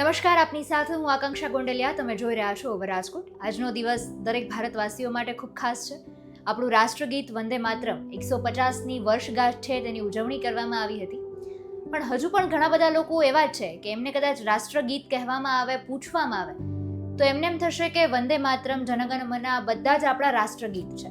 નમસ્કાર, આપની સાથે હું આકાંક્ષા ગોંડલિયા. તમે જોઈ રહ્યા છો રાજકોટ. આજનો દિવસ દરેક ભારતવાસીઓ માટે ખૂબ ખાસ છે. આપણું રાષ્ટ્રગીત વંદે માત્રમ એકસો પચાસની વર્ષગાંઠ છે તેની ઉજવણી કરવામાં આવી હતી. પણ હજુ પણ ઘણા બધા લોકો એવા જ છે કે એમને કદાચ રાષ્ટ્રગીત કહેવામાં આવે, પૂછવામાં આવે, તો એમને એમ થશે કે વંદે માતરમ, જનગણ મના બધા જ આપણા રાષ્ટ્રગીત છે.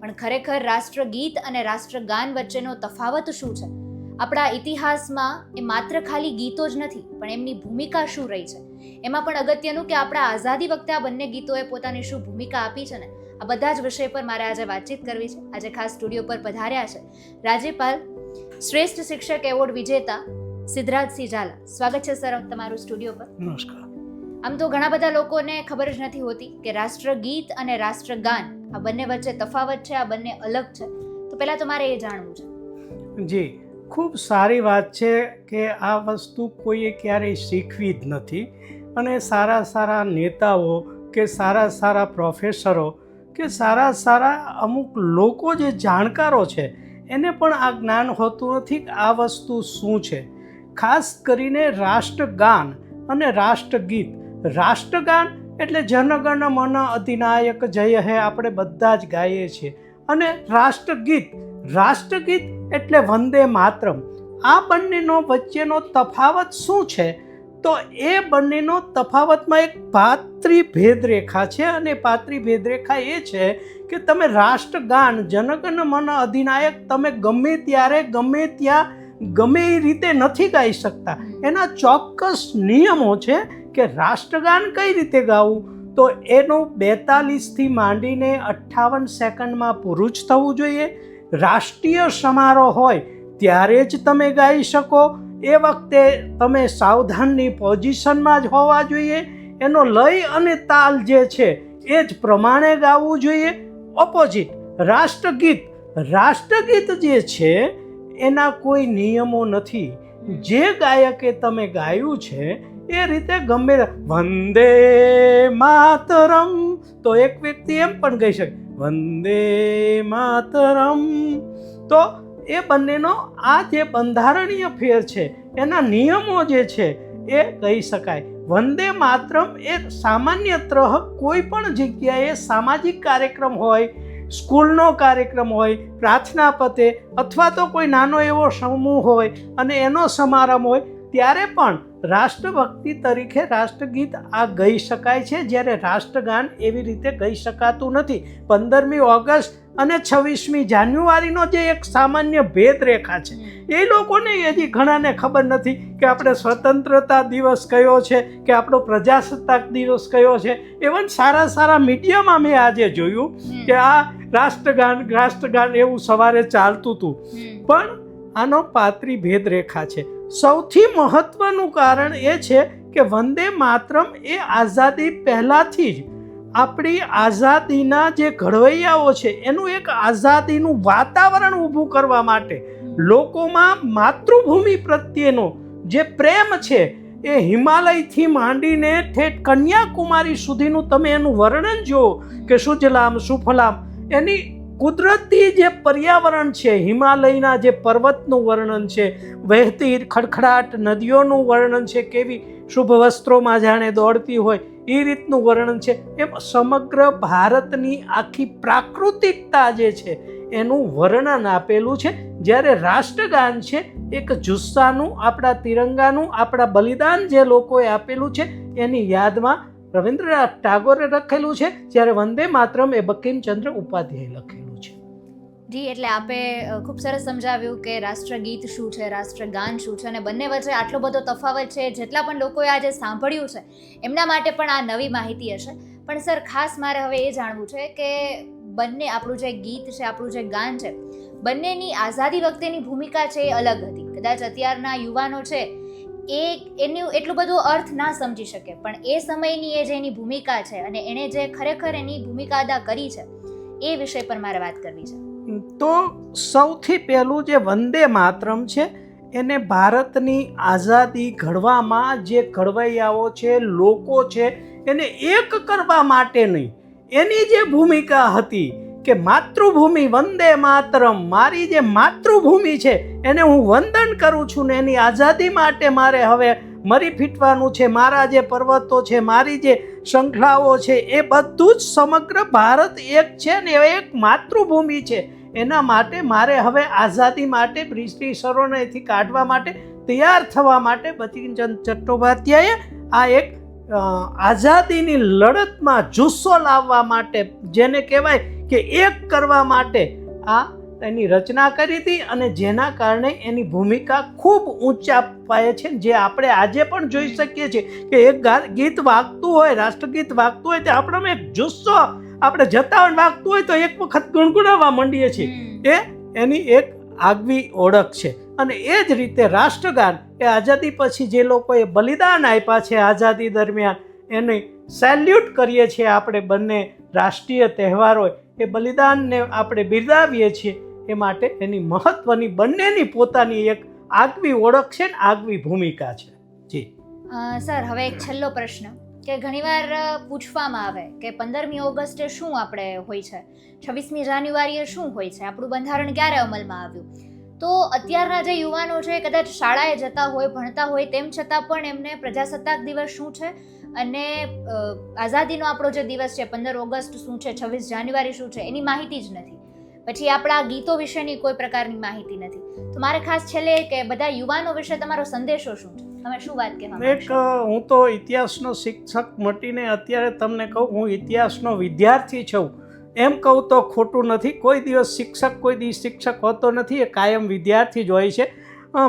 પણ ખરેખર રાષ્ટ્રગીત અને રાષ્ટ્રગાન વચ્ચેનો તફાવત શું છે? આપણા ઇતિહાસમાં એ માત્ર ખાલી ગીતો જ નથી પણ એમની ભૂમિકા શું રહી છે? એમાં પણ અગત્યનું કે આપણા આઝાદી વખતે આ બંને ગીતોએ પોતાની શું ભૂમિકા આપી છે ને? આ બધા જ વિષય પર મારે આજે વાતચીત કરવી છે. આજે ખાસ સ્ટુડિયો પર પધાર્યા છે રાજ્યપાલ શ્રેષ્ઠ શિક્ષક એવોર્ડ વિજેતા સિદ્ધરાજસિંહ ઝાલા. સ્વાગત છે સર તમારું સ્ટુડિયો પર. નમસ્કાર. આમ તો ઘણા બધા લોકોને ખબર જ નથી હોતી કે રાષ્ટ્રગીત અને રાષ્ટ્રગાન આ બંને વચ્ચે તફાવત છે આ બંને અલગ છે. તો પહેલાં તો મારે એ જાણવું છે. જી. ખૂબ સારી વાત છે કે આ વસ્તુ કોઈએ ક્યારેય શીખવી જ નથી. અને સારા સારા નેતાઓ કે સારા સારા પ્રોફેસરો કે સારા સારા અમુક લોકો જે જાણકારો છે, એને પણ આ જ્ઞાન હોતું નથી કે આ વસ્તુ શું છે. ખાસ કરીને રાષ્ટ્રગાન અને રાષ્ટ્રગીત. રાષ્ટ્રગાન એટલે જનગણ મન અધિનાયક જય હે આપણે બધા જ ગાઈએ છીએ. અને રાષ્ટ્રગીત. રાષ્ટ્રગીત એટલે વંદે માતરમ. આ બંનેનો વચ્ચેનો તફાવત શું છે? તો એ બંનેનો તફાવતમાં એક પાત્રી ભેદરેખા છે અને પાત્રી ભેદરેખા એ છે કે તમે રાષ્ટ્રગાન, જનગણ, મન અધિનાયક તમે ગમે ત્યારે, ગમે ત્યાં, ગમે એ રીતે નથી ગાઈ શકતા. એના ચોક્કસ નિયમો છે કે રાષ્ટ્રગાન કઈ રીતે ગાવું? તો એનું બેતાલીસથી માંડીને અઠ્ઠાવન સેકન્ડમાં પૂરું જ થવું જોઈએ રાષ્ટ્રીય સમારોહ હોય, ત્યારે જ તમે ગાઈ શકો. એ વખતે તમે સાવધાનની પોઝિશનમાં જ હોવા જોઈએ. એનો લય અને તાલ જે છે, એ જ પ્રમાણે ગાવું જોઈએ. ઓપોઝિટ, રાષ્ટ્રગીત. રાષ્ટ્રગીત જે છે, એના કોઈ નિયમો નથી. જે ગાયકે તમે ગાયું છે, એ રીતે ગમે વંદે માતરમ. તો એક વ્યક્તિ એમ પણ કહી શકે. વંદે માતરમ. તો એ બંનેનો આ જે બંધારણીય ફેર છે, એના નિયમો જે છે, એ કહી શકાય. વંદે માતરમ એ સામાન્યત્ર કોઈ પણ જગ્યાએ સામાજિક કાર્યક્રમ હોય, સ્કૂલનો કાર્યક્રમ હોય, પ્રાર્થના પતે અથવા તો કોઈ નાનો એવો સમૂહ હોય અને એનો સમારંભ હોય ત્યારે પણ રાષ્ટ્રભક્તિ તરીકે રાષ્ટ્રગીત આ ગઈ શકાય છે જ્યારે રાષ્ટ્રગાન એવી રીતે ગઈ શકાતું નથી. પંદરમી ઓગસ્ટ અને છવ્વીસમી જાન્યુઆરીનો જે એક સામાન્ય ભેદરેખા છે. એ લોકોને હજી ઘણાને ખબર નથી કે આપણે સ્વતંત્રતા દિવસ કયો છે કે આપણો પ્રજાસત્તાક દિવસ કયો છે. એવન સારા સારા મીડિયામાં મેં આજે જોયું કે આ રાષ્ટ્રગાન રાષ્ટ્રગાન એવું સવારે ચાલતું હતું. પણ આનો પાત્રી ભેદરેખા છે. સૌથી મહત્વનું કારણ એ છે કે વંદે માતરમ એ આઝાદી પહેલાંથી જ આપણી આઝાદીના જે ઘડવૈયાઓ છે, એનું એક આઝાદીનું વાતાવરણ ઊભું કરવા માટે લોકોમાં માતૃભૂમિ પ્રત્યેનો જે પ્રેમ છે એ હિમાલયથી માંડીને ઠેઠ કન્યાકુમારી સુધીનું તમે એનું વર્ણન જુઓ કે સુજલામ સુફલામ એની કુદરતી જે પર્યાવરણ છે, હિમાલયના જે પર્વતનું વર્ણન છે, વહેતી ખડખડાટ નદીઓનું વર્ણન છે, કેવી શુભ વસ્ત્રોમાં જાણે દોડતી હોય, એ રીતનું વર્ણન છે. એમ સમગ્ર ભારતની આખી પ્રાકૃતિકતા જે છે, એનું વર્ણન આપેલું છે. જ્યારે રાષ્ટ્રગાન છે, એક જુસ્સાનું, આપણા તિરંગાનું, આપણા બલિદાન જે લોકોએ આપેલું છે, એની યાદમાં રવિન્દ્રનાથ ટાગોરે લખેલું છે. જ્યારે વંદે માતરમ એ બંકિમચંદ્ર ઉપાધ્યાય લખેલું જી, એટલે આપે ખૂબ સરસ સમજાવ્યું કે રાષ્ટ્રગીત શું છે, રાષ્ટ્રગાન શું છે, અને બંને વચ્ચે આટલો બધો તફાવત છે, જેટલા પણ લોકોએ આજે સાંભળ્યું છે, એમના માટે પણ આ નવી માહિતી હશે. પણ સર, ખાસ મારે હવે એ જાણવું છે કે બંને આપણું જે ગીત છે, આપણું જે ગાન છે, બંનેની આઝાદી વખતેની ભૂમિકા છે એ અલગ હતી. કદાચ અત્યારના યુવાનો છે, એ એનું એટલું બધું અર્થ ના સમજી શકે, પણ એ સમયની એ જે એની ભૂમિકા છે, અને એણે જે ખરેખર એની ભૂમિકા અદા કરી છે, એ વિષય પર મારે વાત કરવી છે. તો સૌથી પહેલું જે વંદે માતરમ છે, એને ભારતની આઝાદી ઘડવામાં જે ઘડવૈયાઓ છે, લોકો છે, એને એક કરવા માટે નહીં. એની જે ભૂમિકા હતી કે માતૃભૂમિ વંદે માતરમ, મારી જે માતૃભૂમિ છે, એને હું વંદન કરું છું ને એની આઝાદી માટે મારે હવે મરી ફીટવાનું છે, મારા જે પર્વતો છે, મારી જે શૃંખલાઓ છે, એ બધું જ સમગ્ર ભારત એક છે ને એક માતૃભૂમિ છે. એના માટે મારે હવે આઝાદી માટે બ્રિટિશરોનેથી કાઢવા માટે, તૈયાર થવા માટે બચિંચંદ ચટ્ટોપાધ્યાયે આ એક આઝાદીની લડતમાં જુસ્સો લાવવા માટે, જેને કહેવાય કે એક કરવા માટે આ એની રચના કરી હતી અને જેના કારણે એની ભૂમિકા ખૂબ ઊંચા પાયે છે જે આપણે આજે પણ જોઈ શકીએ છીએ કે એક ગીત વાગતું હોય રાષ્ટ્રગીત વાગતું હોય તે આપણામાં એક જુસ્સો આપણે જતા વાગતું હોય તો એક વખત ગુણગુણાવવા માંડીએ છીએ. એ એની એક આગવી ઓળખ છે. અને એ જ રીતે રાષ્ટ્રગાન એ આઝાદી પછી જે લોકોએ બલિદાન આપ્યા છે આઝાદી દરમિયાન એને સેલ્યુટ કરીએ છીએ આપણે બંને રાષ્ટ્રીય તહેવારો એ બલિદાનને આપણે બિરદાવીએ છીએ. એ માટે એની મહત્વની બંનેની પોતાની એક આગવી ઓળખ છે ને આગવી ભૂમિકા છે. જી. સર, હવે એક છેલ્લો પ્રશ્ન. કે ઘણીવાર પૂછવામાં આવે કે પંદરમી ઓગસ્ટે શું આપણે હોય છે? છવ્વીસમી જાન્યુઆરીએ શું હોય છે? આપણું બંધારણ ક્યારે અમલમાં આવ્યું? તો અત્યારના જે યુવાનો છે, કદાચ શાળાએ જતા હોય, ભણતા હોય, તેમ છતાં પણ એમને પ્રજાસત્તાક દિવસ શું છે? અને આઝાદીનો આપણો જે દિવસ છે, પંદર ઓગસ્ટ શું છે, છવ્વીસ જાન્યુઆરી શું છે, એની માહિતી જ નથી. પછી આપણા ગીતો વિશેની કોઈ પ્રકારની માહિતી નથી. તો મારે ખાસ છેલ્લે કે બધા યુવાનો વિશે તમારો સંદેશો શું છે? તમે શું વાત કહેવા એક હું તો ઇતિહાસનો શિક્ષક મટીને અત્યારે તમને કહું હું ઇતિહાસનો વિદ્યાર્થી છું. એમ કહું તો ખોટું નથી. કોઈ દિવસ શિક્ષક કોઈ દિવસ શિક્ષક હોતો નથી. એ કાયમ વિદ્યાર્થી જ હોય છે.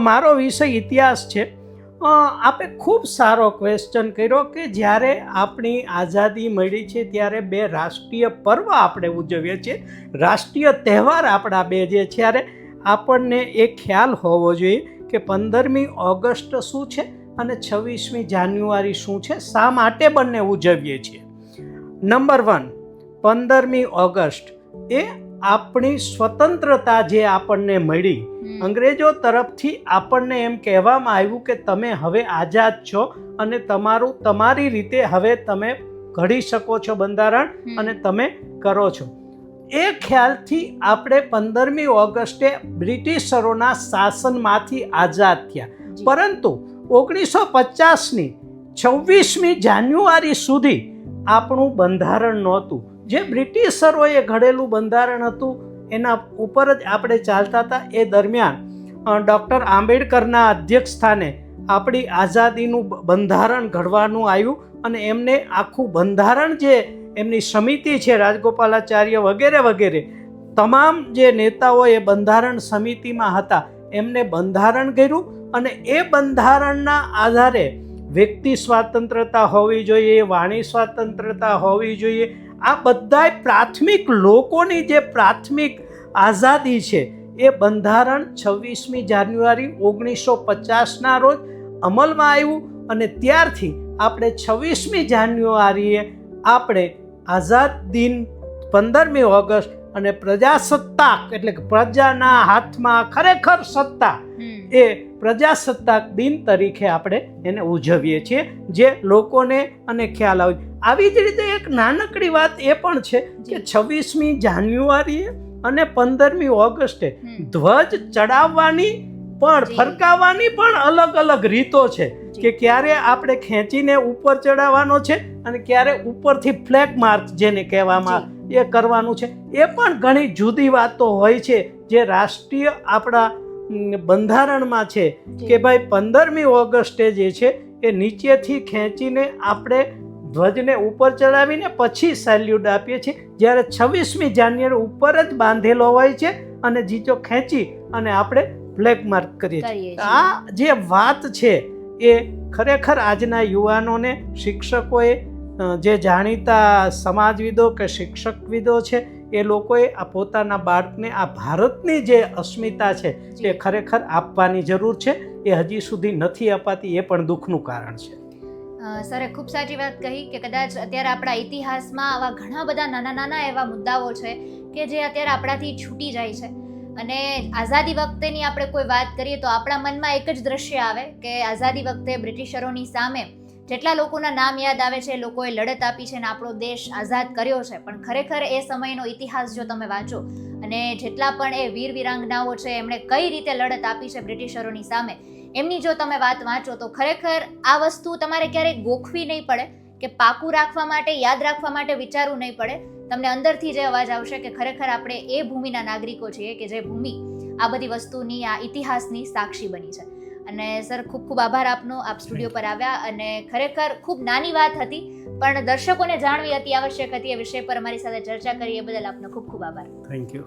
મારો વિષય ઇતિહાસ છે. આપે ખૂબ સારો ક્વેશ્ચન કર્યો કે જ્યારે આપણી આઝાદી મળી છે ત્યારે બે રાષ્ટ્રીય પર્વ આપણે ઉજવીએ છીએ રાષ્ટ્રીય તહેવાર આપણા બે જે ત્યારે આપણને એ ખ્યાલ હોવો જોઈએ કે પંદરમી ઓગસ્ટ શું છે અને છવ્વીસમી જાન્યુઆરી શું છે, શા માટે બંને ઉજવીએ છીએ નંબર વન પંદરમી ઓગસ્ટ એ આપણી સ્વતંત્રતા જે આપણને મળી. અંગ્રેજો તરફથી આપણને એમ કહેવામાં આવ્યું કે તમે હવે આઝાદ છો અને તમારું તમારી રીતે હવે તમે ઘડી શકો છો બંધારણ અને તમે કરો છો. એ ખ્યાલથી આપણે પંદરમી ઓગસ્ટે બ્રિટિશરોના શાસનમાંથી આઝાદ થયા. પરંતુ ઓગણીસો પચાસની છવ્વીસમી જાન્યુઆરી સુધી આપણું બંધારણ નહોતું. જે બ્રિટિશરોએ ઘડેલું બંધારણ હતું એના ઉપર જ આપણે ચાલતા હતા. એ દરમિયાન ડૉક્ટર આંબેડકરના અધ્યક્ષ સ્થાને આપણી આઝાદીનું બંધારણ ઘડવાનું આવ્યું અને એમને આખું બંધારણ જે એમની સમિતિ છે, રાજગોપાલાચાર્ય વગેરે વગેરે, તમામ જે નેતાઓ એ બંધારણ સમિતિમાં હતા, એમને બંધારણ કર્યું અને એ બંધારણના આધારે વ્યક્તિ સ્વાતંત્રતા હોવી જોઈએ, વાણી સ્વાતંત્રતા હોવી જોઈએ આ બધાય પ્રાથમિક લોકોની જે પ્રાથમિક આઝાદી છે એ બંધારણ છવ્વીસમી જાન્યુઆરી ઓગણીસો પચાસના રોજ અમલમાં આવ્યું અને ત્યારથી આપણે છવ્વીસમી જાન્યુઆરીએ આપણે આઝાદ દિન પંદરમી ઓગસ્ટ અને પ્રજાસત્તાક એટલે કે પ્રજાના હાથમાં ખરેખર સત્તા એ પ્રજાસત્તાક દિન તરીકે આપણે એને ઉજવીએ છીએ જે લોકોને અને ખ્યાલ આવે. આવી જ રીતે એક નાનકડી વાત એ પણ છે કે છવ્વીસમી જાન્યુઆરીએ અને પંદરમી ઓગસ્ટે ધ્વજ ચડાવવાની પણ ફરકાવવાની પણ અલગ અલગ રીતો છે કે ક્યારે આપણે ખેંચીને ઉપર ચડાવવાનો છે અને ક્યારે ઉપરથી ફ્લેગ માર્ક જેને કહેવામાં એ કરવાનું છે. એ પણ ઘણી જુદી વાતો હોય છે જે રાષ્ટ્રીય આપણા બંધારણમાં છે કે ભાઈ પંદરમી ઓગસ્ટે જે છે એ નીચેથી ખેંચીને આપણે ધ્વજને ઉપર ચડાવીને પછી સેલ્યુટ આપીએ છીએ. જ્યારે છવ્વીસમી જાન્યુઆરી ઉપર જ બાંધેલો હોય છે અને જીચો ખેંચી અને આપણે ફ્લેગ માર્ક કરીએ છીએ. આ જે વાત છે એ ખરેખર આજના યુવાનોને શિક્ષકોએ જે જાણીતા સમાજવિદો કે શિક્ષકવિદો છે એ લોકોએ આ પોતાના બાળકને આ ભારતની જે અસ્મિતા છે એ ખરેખર આપવાની જરૂર છે. એ હજી સુધી નથી અપાતી એ પણ દુઃખનું કારણ છે. સરે ખૂબ સાચી વાત કહી કે કદાચ અત્યારે આપણા ઇતિહાસમાં આવા ઘણા બધા નાના નાના એવા મુદ્દાઓ છે કે જે અત્યારે આપણાથી છૂટી જાય છે. અને આઝાદી વખતેની આપણે કોઈ વાત કરીએ તો આપણા મનમાં એક જ દ્રશ્ય આવે કે આઝાદી વખતે બ્રિટિશરોની સામે જેટલા લોકોના નામ યાદ આવે છે, લોકોએ લડત આપી છે અને આપણો દેશ આઝાદ કર્યો છે. પણ ખરેખર એ સમયનો ઇતિહાસ જો તમે વાંચો અને જેટલા પણ એ વીર વિરાંગનાઓ છે, એમણે કઈ રીતે લડત આપી છે બ્રિટિશરોની સામે એમની જો તમે વાત વાંચો તો ખરેખર આ વસ્તુ તમારે ક્યારેય ગોખવી નહીં પડે કે પાકું રાખવા માટે યાદ રાખવા માટે વિચારવું નહીં પડે. તમને અંદરથી જે અવાજ આવશે કે ખરેખર આપણે એ ભૂમિના નાગરિકો છીએ કે જે ભૂમિ આ બધી વસ્તુની આ ઇતિહાસની સાક્ષી બની છે. અને સર ખૂબ ખૂબ આભાર આપનો. આપ સ્ટુડિયો પર આવ્યા અને ખરેખર ખૂબ નાની વાત હતી પણ દર્શકોને જાણવી અતિ આવશ્યક હતી એ વિષય પર અમારી સાથે ચર્ચા કરી. એ બદલ આપનો ખૂબ ખૂબ આભાર. Thank you